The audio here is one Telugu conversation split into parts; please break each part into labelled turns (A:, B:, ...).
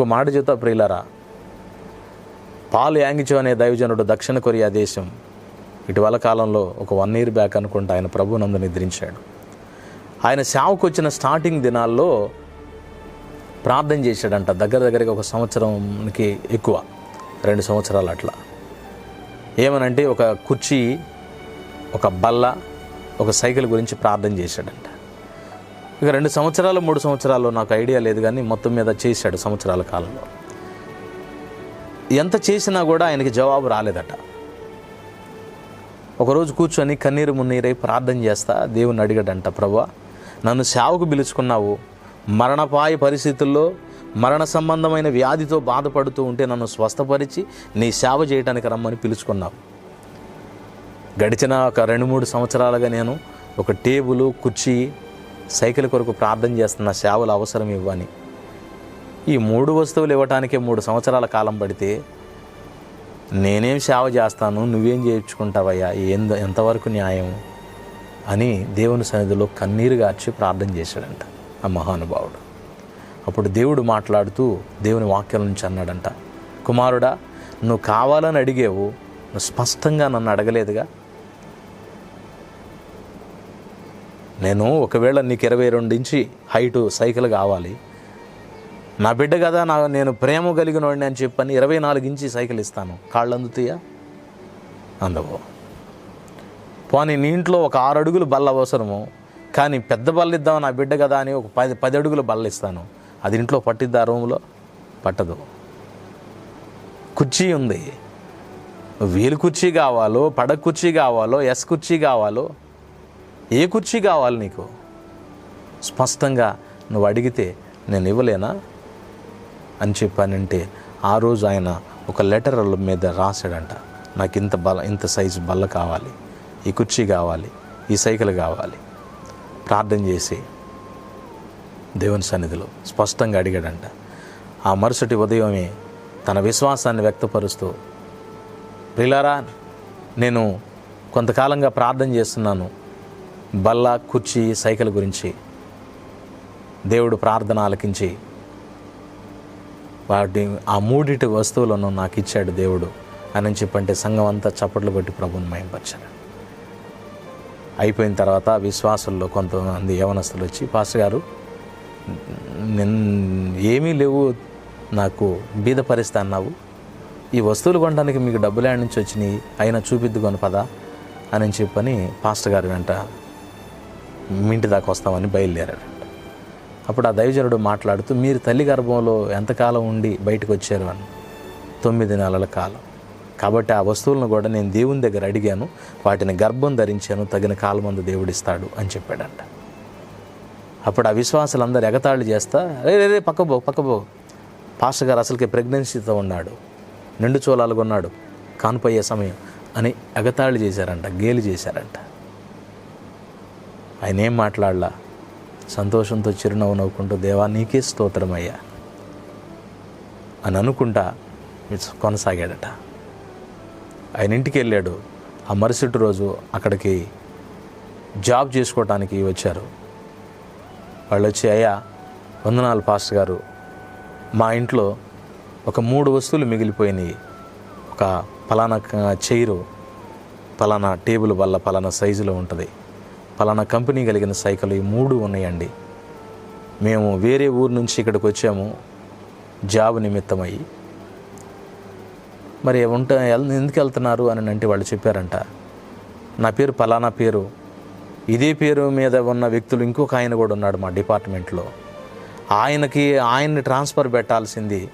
A: ఒక మాట చెప్తా ప్రియులరా. పాలు యాంగిచో అనే దైవజనుడు దక్షిణ కొరియా దేశం. ఇటీవల కాలంలో ఒక వన్ ఇయర్ బ్యాక్ అనుకుంటా ఆయన ప్రభునందు నిద్రించాడు. ఆయన సేవకు వచ్చిన స్టార్టింగ్ దినాల్లో ప్రార్థన చేశాడంట. దగ్గర దగ్గరగా ఒక సంవత్సరంకి ఎక్కువ. రెండు సంవత్సరాలు అట్లా. ఏమనంటే ఒక కుర్చీ ఒక బల్ల ఒక సైకిల్ గురించి ప్రార్థన చేశాడంట. ఇక రెండు సంవత్సరాలు మూడు సంవత్సరాలు నాకు ఐడియా లేదు కానీ మొత్తం మీద చేశాడు సంవత్సరాల కాలంలో. ఎంత చేసినా కూడా ఆయనకి జవాబు రాలేదట. ఒకరోజు కూర్చొని కన్నీరు మున్నీరై ప్రార్థన చేస్తా దేవుని అడిగాడంట ప్రభా నన్ను సేవకు పిలుచుకున్నావు. మరణపాయ పరిస్థితుల్లో మరణ సంబంధమైన వ్యాధితో బాధపడుతూ ఉంటే నన్ను స్వస్థపరిచి నీ సేవ చేయడానికి రమ్మని పిలుచుకున్నావు. గడిచిన ఒక రెండు మూడు సంవత్సరాలుగా నేను ఒక టేబుల్ కుర్చీ సైకిల్ కొరకు ప్రార్థన చేస్తున్న సేవలు అవసరం ఇవ్వని. ఈ మూడు వస్తువులు ఇవ్వటానికే మూడు సంవత్సరాల కాలం పడితే నేనేం సేవ చేస్తాను నువ్వేం చేయించుకుంటావయ్యా ఎంత ఎంతవరకు న్యాయం అని దేవుని సన్నిధిలో కన్నీరు గార్చి ప్రార్థన చేశాడంట ఆ మహానుభావుడు. అప్పుడు దేవుడు మాట్లాడుతూ దేవుని వాక్యం నుంచి అన్నాడంట కుమారుడా నువ్వు కావాలని అడిగేవు నువ్వు స్పష్టంగా నన్ను అడగలేదుగా నేను ఒకవేళ నీకు ఇరవై రెండు ఇంచి హైటు సైకిల్ కావాలి. నా బిడ్డ కదా నా నేను ప్రేమ కలిగిన వాడిని అని చెప్పని ఇరవై నాలుగు ఇంచి సైకిల్ ఇస్తాను. కాళ్ళు అందుతాయా? అందవు. పోనీ నీ ఇంట్లో ఒక ఆరు అడుగులు బల్ల అవసరము కానీ పెద్ద బల్ల ఇద్దాం నా బిడ్డ కదా అని ఒక పది పది అడుగులు బల్ల ఇస్తాను. అది ఇంట్లో పట్టిద్దా రూమ్లో? పట్టదు. కుర్చీ ఉంది. వీలు కుర్చీ కావాలో పడ కుర్చీ కావాలో ఎస్ కుర్చీ కావాలో ఏ కుర్చీ కావాలి నీకు? స్పష్టంగా నువ్వు అడిగితే నేను ఇవ్వలేనా? అని చెప్పానంటే ఆ రోజు ఆయన ఒక లెటర్ మీద రాశాడంట. నాకు ఇంత బల ఇంత సైజు బల్ల కావాలి ఈ కుర్చీ కావాలి ఈ సైకిల్ కావాలి. ప్రార్థన చేసి దేవుని సన్నిధిలో స్పష్టంగా అడిగాడంట. ఆ మరుసటి ఉదయమే తన విశ్వాసాన్ని వ్యక్తపరుస్తూ ప్రిలారా నేను కొంతకాలంగా ప్రార్థన చేస్తున్నాను. బల్ల కుర్చీ సైకిల్ గురించి దేవుడు ప్రార్థన ఆలకించి వాటి ఆ మూడిటి వస్తువులను నాకు ఇచ్చాడు దేవుడు. అని చెప్పంటే సంఘం అంతా చప్పట్లు పెట్టి ప్రభుని మయంపరిచారు. అయిపోయిన తర్వాత విశ్వాసుల్లో కొంతమంది యవనస్తులు వచ్చి పాస్టర్ గారు ఏమీ లేవు నాకు బీద పరిస్థితి అన్నావు. ఈ వస్తువులు కొనడానికి మీకు డబ్బులు నుంచి వచ్చినాయి? అయినా చూపిద్దుకొని పదా అని చెప్పని పాస్టర్ గారు వెంట మీ ఇంటి దాకా వస్తామని బయలుదేరాడు. అప్పుడు ఆ దైవజనుడు మాట్లాడుతూ మీరు తల్లి గర్భంలో ఎంతకాలం ఉండి బయటకు వచ్చారు? అని. తొమ్మిది నెలల కాలం. కాబట్టి ఆ వస్తువులను కూడా నేను దేవుని దగ్గర అడిగాను. వాటిని గర్భం ధరించాను. తగిన కాలమందు దేవుడిస్తాడు అని చెప్పాడంట. అప్పుడు ఆ విశ్వాసులందరూ ఎగతాళి చేస్తా రే రే రే పక్కబో పాస్టర్ గారు అసలుకి ప్రెగ్నెన్సీతో ఉన్నాడు. నిండు చోలాలుగా ఉన్నాడు. కానుపోయే సమయం అని ఎగతాళి చేశారంట గేలి చేశారంట. ఆయన ఏం మాట్లాడలా? సంతోషంతో చిరునవ్వు నవ్వుకుంటూ దేవా నీకే స్తోత్రమయ్యా అని అనుకుంటా కొనసాగాడట. ఆయన ఇంటికి వెళ్ళాడు. ఆ మరుసటి రోజు అక్కడికి జాబ్ చేసుకోవటానికి వచ్చారు. వాళ్ళు వచ్చి అయ్యా వందనాలు పాస్టర్ గారు. మా ఇంట్లో ఒక మూడు వస్తువులు మిగిలిపోయినాయి. ఒక పలానా చైరు పలానా టేబుల్ వల్ల పలానా సైజులో ఉంటుంది. పలానా కంపెనీ కలిగిన సైకిల్ ఈ మూడు ఉన్నాయండి. మేము వేరే ఊరు నుంచి ఇక్కడికి వచ్చాము. జాబ్ నిమిత్తమై. మరి ఉంట ఎందుకు వెళ్తున్నారు అని అంటే వాళ్ళు చెప్పారంట. నా పేరు పలానా పేరు. ఇదే పేరు మీద ఉన్న వ్యక్తులు ఇంకొక ఆయన కూడా ఉన్నాడు మా డిపార్ట్మెంట్లో. ఆయనకి ఆయన్ని ట్రాన్స్ఫర్ పెట్టాల్సింది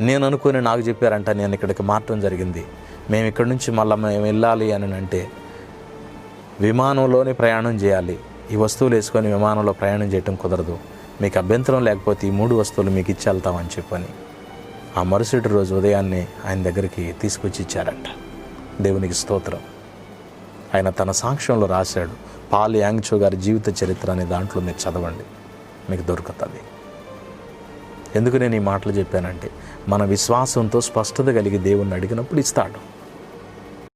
A: నేను అనుకుని నాకు చెప్పారంట నేను ఇక్కడికి మార్చడం జరిగింది. మేము ఇక్కడి నుంచి మళ్ళీ మేము వెళ్ళాలి అని అంటే విమానంలోనే ప్రయాణం చేయాలి. ఈ వస్తువులు వేసుకొని విమానంలో ప్రయాణం చేయటం కుదరదు. మీకు అభ్యంతరం లేకపోతే ఈ మూడు వస్తువులు మీకు ఇచ్చేళ్తామని వెళ్తామని చెప్పని ఆ మరుసటి రోజు ఉదయాన్నే ఆయన దగ్గరికి తీసుకొచ్చి ఇచ్చారంట. దేవునికి స్తోత్రం. ఆయన తన సాక్ష్యంలో రాశాడు. పాల్ యాంగ్చో గారి జీవిత చరిత్ర అనే దాంట్లో మీరు చదవండి. మీకు దొరుకుతుంది. ఎందుకు నేను ఈ మాటలు చెప్పానంటే మన విశ్వాసంతో స్పష్టత కలిగి దేవుణ్ణి అడిగినప్పుడు ఇస్తాడు.